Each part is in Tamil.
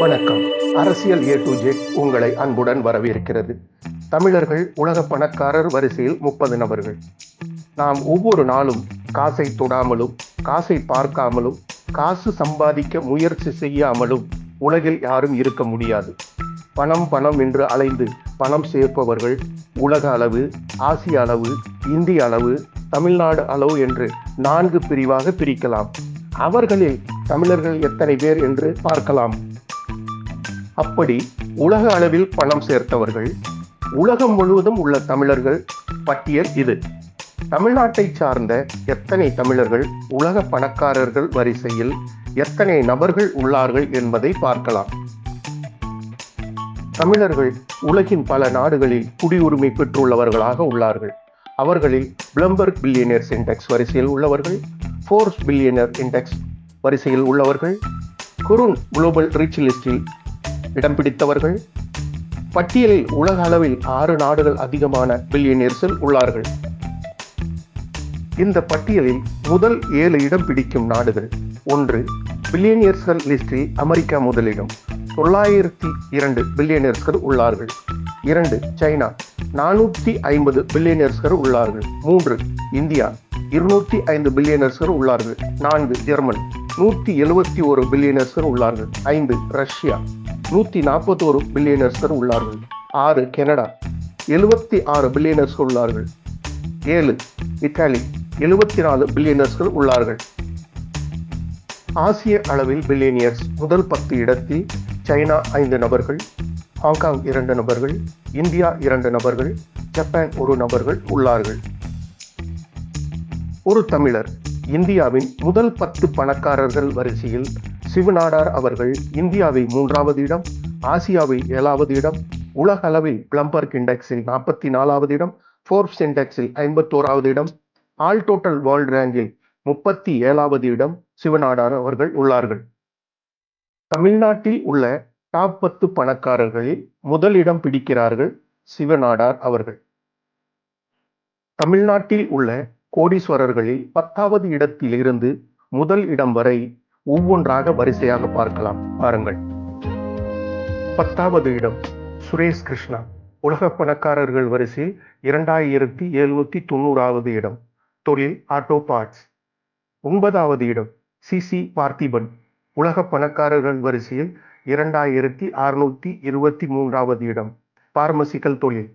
வணக்கம். அரசியல் ஏ டு ஜெட் உங்களை அன்புடன் வரவேற்கிறது. தமிழர்கள் உலக பணக்காரர் வரிசையில் முப்பது நபர்கள். நாம் ஒவ்வொரு நாளும் காசை தொடாமலும் காசை பார்க்காமலும் காசு சம்பாதிக்க முயற்சி செய்யாமலும் உலகில் யாரும் இருக்க முடியாது. பணம் பணம் என்று அலைந்து பணம் சேர்ப்பவர்கள் உலக அளவு ஆசிய அளவு இந்திய அளவு தமிழ்நாடு அளவு என்று நான்கு பிரிவாக பிரிக்கலாம். அவர்களில் தமிழர்கள் எத்தனை பேர் என்று பார்க்கலாம். அப்படி உலக அளவில் பணம் சேர்த்தவர்கள் உலகம் முழுவதும் உள்ள தமிழர்கள் பட்டியல் இது. தமிழ்நாட்டை சார்ந்த எத்தனை தமிழர்கள் உலக பணக்காரர்கள் வரிசையில் எத்தனை நபர்கள் உள்ளார்கள் என்பதை பார்க்கலாம். தமிழர்கள் உலகின் பல நாடுகளில் குடியுரிமை பெற்றுள்ளவர்களாக உள்ளார்கள். அவர்களில் பிளம்பர்க் பில்லியனர்ஸ் இண்டெக்ஸ் வரிசையில் உள்ளவர்கள் ஃபோர்ஸ் பில்லியனர் இண்டெக்ஸ் வரிசையில் உள்ளவர்கள் குருன் குளோபல் ரிச் லிஸ்டில் இடம் பிடித்தவர்கள். பட்டியலில் உலக அளவில் ஆறு நாடுகள் அதிகமான பில்லியனியர்ஸில் உள்ளார்கள். இந்த பட்டியலில் முதல் ஏழு இடம் பிடிக்கும் நாடுகள் ஒன்று பில்லியனியர்ஸ்கள் லிஸ்டில் அமெரிக்கா முதலிடம். தொள்ளாயிரத்தி இரண்டு பில்லியனியர்ஸ்கள் உள்ளார்கள். இரண்டு சைனா நானூற்றி ஐம்பது பில்லியனியர்ஸ்கள் உள்ளார்கள். மூன்று இந்தியா இருநூற்றி ஐந்து பில்லியனர்ஸ்கள் உள்ளார்கள். நான்கு ஜெர்மன் நூற்றி எழுபத்தி ஒரு பில்லியனர்ஸ்கள் உள்ளார்கள். ஐந்து ரஷ்யா நூற்றி நாற்பத்தோரு பில்லியனர்ஸ்கள் உள்ளார்கள். ஆறு கனடா. எழுபத்தி ஆறு பில்லியனர்ஸ்கள் உள்ளார்கள். ஏழு இத்தாலி. எழுபத்தி நாலு பில்லியனர்ஸ்கள் உள்ளார்கள். ஆசிய அளவில் பில்லியனியர்ஸ் முதல் பத்து இடத்தில் சைனா ஐந்து நபர்கள் ஹாங்காங் இரண்டு நபர்கள் இந்தியா இரண்டு நபர்கள் ஜப்பான் ஒரு நபர்கள் உள்ளார்கள். ஒரு தமிழர் இந்தியாவின் முதல் பத்து பணக்காரர்கள் வரிசையில் சிவநாடார் அவர்கள் இந்தியாவை மூன்றாவது இடம் ஆசியாவை ஏழாவது இடம் உலக அளவில் பிளம்பர்க் இண்டெக்ஸில் நாற்பத்தி நாலாவது இடம் ஃபோர்ப்ஸ் இண்டெக்ஸில் ஐம்பத்தோராவது இடம் ஆல் டோட்டல் வேர்ல்ட் ரேங்கில் முப்பத்தி ஏழாவது இடம் சிவநாடார் அவர்கள் உள்ளார்கள். தமிழ்நாட்டில் உள்ள டாப் பத்து பணக்காரர்களில் முதலிடம் பிடிக்கிறார்கள் சிவநாடார் அவர்கள். தமிழ்நாட்டில் உள்ள கோடீஸ்வரர்களில் பத்தாவது இடத்திலிருந்து முதல் இடம் வரை ஒவ்வொன்றாக வரிசையாக பார்க்கலாம். பாருங்கள். பத்தாவது இடம் சுரேஷ் கிருஷ்ணா. உலக பணக்காரர்கள் வரிசையில் இரண்டாயிரத்தி எழுநூத்தி தொண்ணூறாவது இடம் தொழில் ஆட்டோ பார்ட்ஸ் ஒன்பதாவது இடம் சிசி பார்த்திபன். உலக பணக்காரர்கள் வரிசையில் இரண்டாயிரத்தி அறுநூத்தி இருபத்தி மூன்றாவது இடம் பார்மசிக்கல் தொழில்.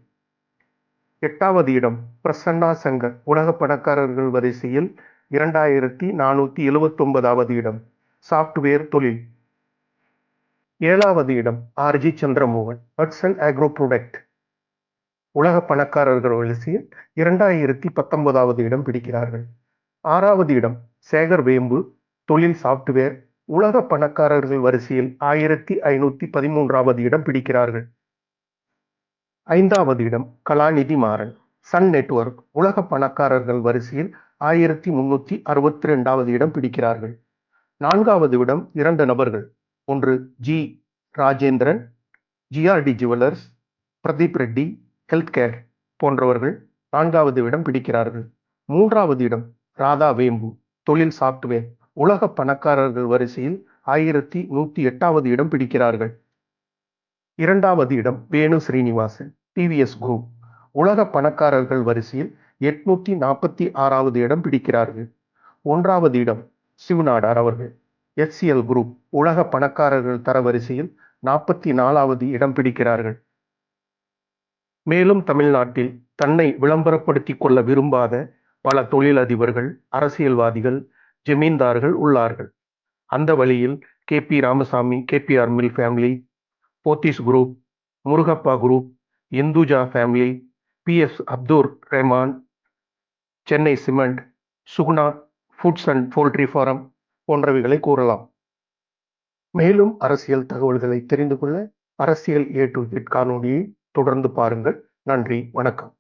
எட்டாவது இடம் பிரசன்னா சங்கர். உலக பணக்காரர்கள் வரிசையில் இரண்டாயிரத்தி நானூற்றி எழுபத்தொன்பதாவது இடம் சாஃப்ட்வேர் தொழில். ஏழாவது இடம் R G Chandramohan Hatsun agro product உலக பணக்காரர்கள் வரிசையில் இரண்டாயிரத்தி பத்தொன்பதாவது இடம் பிடிக்கிறார்கள். ஆறாவது இடம் சேகர் வேம்பு தொழில் சாஃப்ட்வேர் உலக பணக்காரர்கள் வரிசையில் ஆயிரத்தி ஐநூத்தி பதிமூன்றாவது இடம் பிடிக்கிறார்கள். ஐந்தாவது இடம் கலாநிதி மாறன் சன் நெட்வொர்க். உலக பணக்காரர்கள் வரிசையில் ஆயிரத்தி முன்னூற்றி அறுபத்தி ரெண்டாவது இடம் பிடிக்கிறார்கள். நான்காவது இடம் இரண்டு நபர்கள். ஒன்று G. Rajendran GRT jewellers Pradeep Reddy health care போன்றவர்கள் நான்காவது இடம் பிடிக்கிறார்கள். மூன்றாவது இடம் ராதா வேம்பு தொழில் சாஃப்ட்வேர் உலக பணக்காரர்கள் வரிசையில் ஆயிரத்தி நூற்றி எட்டாவது இடம் பிடிக்கிறார்கள். இரண்டாவது இடம் வேணு ஸ்ரீனிவாசன் டிவிஎஸ் குரூப் உலக பணக்காரர்கள் வரிசையில் எட்நூத்தி நாற்பத்தி ஆறாவது இடம் பிடிக்கிறார்கள். ஒன்றாவது இடம் சிவநாடார் அவர்கள். எஸ்சிஎல் குரூப் உலக பணக்காரர்கள் தரவரிசையில் நாற்பத்தி நாலாவது இடம் பிடிக்கிறார்கள். மேலும் தமிழ்நாட்டில் தன்னை விளம்பரப்படுத்திக் கொள்ள விரும்பாத பல தொழிலதிபர்கள் அரசியல்வாதிகள் ஜமீன்தார்கள் உள்ளார்கள். அந்த வழியில் K P Ramasamy K P R mill family Pothys group Murugappa group Hinduja family P S Abdur Rahman Chennai cement Suguna foods and poultry farm போன்றவைகளை கூறலாம். மேலும் அரசியல் தகவல்களை தெரிந்து கொள்ள அரசியல் ஏ டு ஜெட் காணொலியை தொடர்ந்து பாருங்கள். நன்றி வணக்கம்.